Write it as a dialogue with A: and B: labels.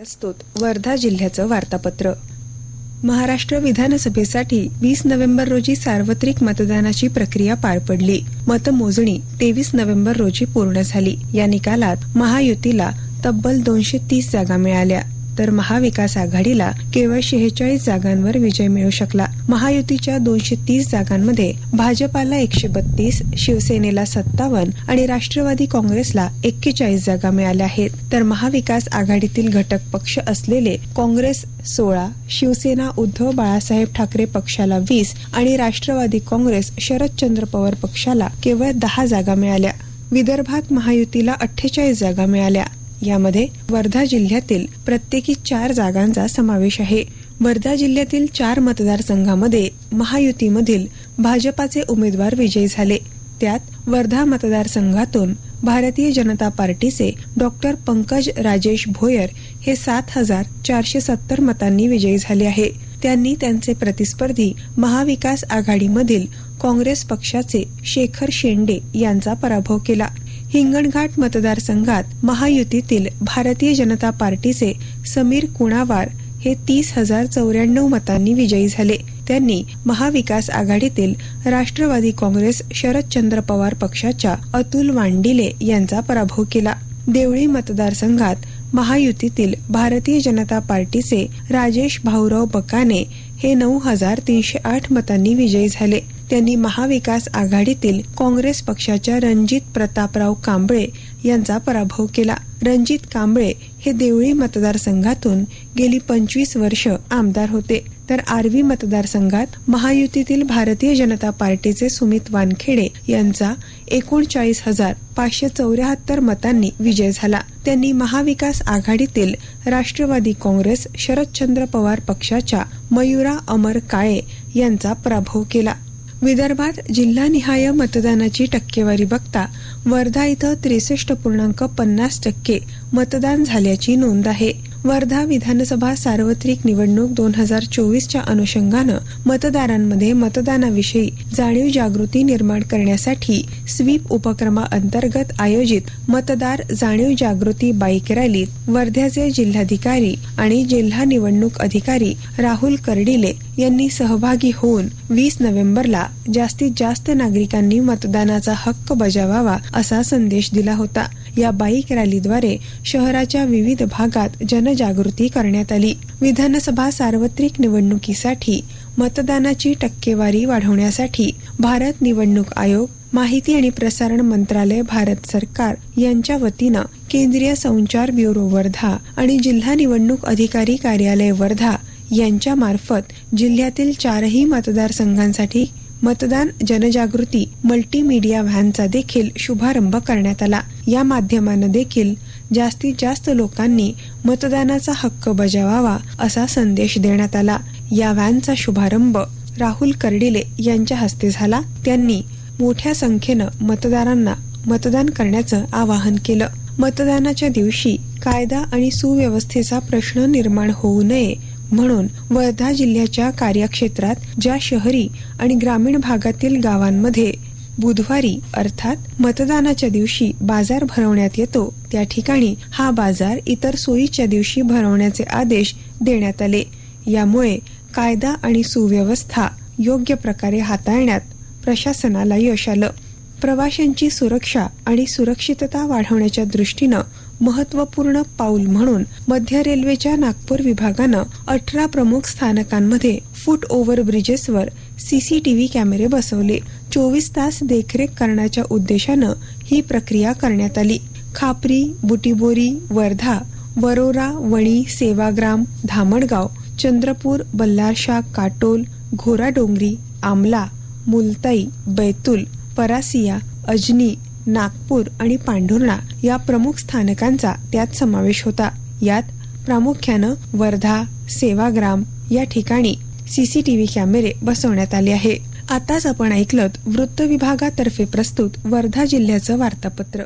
A: प्रस्तुत वर्धा जिल्ह्याचं वार्तापत्र. महाराष्ट्र विधानसभेसाठी वीस नोव्हेंबर रोजी सार्वत्रिक मतदानाची प्रक्रिया पार पडली. मतमोजणी तेवीस नोव्हेंबर रोजी पूर्ण झाली. या निकालात महायुतीला तब्बल दोनशे तीस जागा मिळाल्या. तर महाविकास आघाडीला केवळ शेहेचाळीस जागांवर विजय मिळू शकला. महायुतीच्या दोनशे तीस जागांमध्ये भाजपाला एकशे बत्तीस शिवसेनेला सत्तावन्न आणि राष्ट्रवादी काँग्रेसला एक्केचाळीस जागा मिळाल्या आहेत. तर महाविकास आघाडीतील घटक पक्ष असलेले काँग्रेस सोळा शिवसेना उद्धव बाळासाहेब ठाकरे पक्षाला वीस आणि राष्ट्रवादी काँग्रेस शरदचंद्र पवार पक्षाला केवळ दहा जागा मिळाल्या. विदर्भात महायुतीला अठ्ठेचाळीस जागा मिळाल्या. यामध्ये वर्धा जिल्ह्यातील प्रत्येकी चार जागांचा समावेश आहे. वर्धा जिल्ह्यातील चार मतदारसंघामध्ये महायुतीमधील भाजपाचे उमेदवार विजयी झाले. त्यात वर्धा मतदारसंघातून भारतीय जनता पार्टीचे डॉक्टर पंकज राजेश भोयर हे सात हजार चारशे सत्तर मतांनी विजयी झाले आहे. त्यांनी त्यांचे प्रतिस्पर्धी महाविकास आघाडीमधील काँग्रेस पक्षाचे शेखर शेंडे यांचा पराभव केला. हिंगणघाट मतदारसंघात महायुतीतील भारतीय जनता पार्टीचे समीर कुणावार हे तीस हजार चौऱ्याण्णव मतांनी विजयी झाले. त्यांनी महाविकास आघाडीतील राष्ट्रवादी काँग्रेस शरदचंद्र पवार पक्षाच्या अतुल वांडिले यांचा पराभव केला. देवळी मतदारसंघात महायुतीतील भारतीय जनता पार्टीचे राजेश भाऊराव बकाने हे नऊ हजार तीनशे आठ मतांनी विजयी झाले. त्यांनी महाविकास आघाडीतील काँग्रेस पक्षाच्या रणजित प्रतापराव कांबळे यांचा पराभव केला. रणजित कांबळे हे देवळी मतदारसंघातून गेली पंचवीस वर्ष आमदार होते. तर आर्वी मतदारसंघात महायुतीतील भारतीय जनता पार्टीचे सुमित वानखेडे यांचा एकोणचाळीस हजार पाचशे चौऱ्याहत्तर मतांनी विजय झाला. त्यांनी महाविकास आघाडीतील राष्ट्रवादी काँग्रेस शरदचंद्र पवार पक्षाच्या मयुरा अमर काळे यांचा पराभव केला. विदर्भात जिल्हानिहाय मतदानाची टक्केवारी बघता वर्धा इथं त्रेसष्ट पूर्णांक पन्नास टक्के मतदान झाल्याची नोंद आहे. वर्धा विधानसभा सार्वत्रिक निवडणूक दोन हजार चोवीसच्या अनुषंगानं मतदारांमध्ये मतदानाविषयी जाणीव जागृती निर्माण करण्यासाठी स्वीप उपक्रमाअंतर्गत आयोजित मतदार जाणीव जागृती बाईक रॅलीत वर्ध्याचे जिल्हाधिकारी आणि जिल्हा निवडणूक अधिकारी राहुल कर्डिले यांनी सहभागी होऊन वीस नोव्हेंबरला जास्तीत जास्त नागरिकांनी मतदानाचा हक्क बजावावा असा संदेश दिला होता. या बाईक रॅलीद्वारे शहराच्या विविध भागात जनजागृती करण्यात आली. विधानसभा सार्वत्रिक निवडणुकीसाठी मतदानाची टक्केवारी वाढवण्यासाठी भारत निवडणूक आयोग माहिती आणि प्रसारण मंत्रालय भारत सरकार यांच्या वतीनं केंद्रीय संचार ब्युरो वर्धा आणि जिल्हा निवडणूक अधिकारी कार्यालय वर्धा यांच्या मार्फत जिल्ह्यातील चारही मतदारसंघांसाठी मतदान जनजागृती मल्टीमीडिया व्हॅनचा देखील शुभारंभ करण्यात आला. या माध्यमानं देखील जास्तीत जास्त लोकांनी मतदानाचा हक्क बजावावा असा संदेश देण्यात आला. या व्हॅनचा शुभारंभ राहुल कर्डिले यांच्या हस्ते झाला. त्यांनी मोठ्या संख्येनं मतदारांना मतदान करण्याचं आवाहन केलं. मतदानाच्या दिवशी कायदा आणि सुव्यवस्थेचा प्रश्न निर्माण होऊ नये म्हणून वर्धा जिल्ह्याच्या कार्यक्षेत्रात ज्या शहरी आणि ग्रामीण भागातील गावांमध्ये बुधवारी अर्थात मतदानाच्या दिवशी बाजार भरवण्यात येतो त्या ठिकाणी हा बाजार इतर सोयीच्या दिवशी भरवण्याचे आदेश देण्यात आले. यामुळे कायदा आणि सुव्यवस्था योग्य प्रकारे हाताळण्यात प्रशासनाला यश आलं. प्रवाशांची सुरक्षा आणि सुरक्षितता वाढवण्याच्या दृष्टीनं महत्त्वपूर्ण पाऊल म्हणून मध्य रेल्वेच्या नागपूर विभागानं अठरा प्रमुख स्थानकांमध्ये फुट ओव्हर ब्रिजेसवर सीसीटीव्ही कॅमेरे बसवले. चोवीस तास देखरेख करण्याच्या उद्देशानं ही प्रक्रिया करण्यात आली. खापरी बुटीबोरी वर्धा वरोरा वणी सेवाग्राम धामणगाव चंद्रपूर बल्लारशा काटोल घोराडोंगरी आमला मुलताई बैतूल परासिया अजनी नागपूर आणि पांढुर्णा या प्रमुख स्थानकांचा त्यात समावेश होता. यात प्रामुख्यानं वर्धा सेवाग्राम या ठिकाणी सीसीटीव्ही कॅमेरे बसवण्यात आले आहे आताच आपण ऐकलं वृत्त विभागातर्फे प्रस्तुत वर्धा जिल्ह्याचं वार्तापत्र.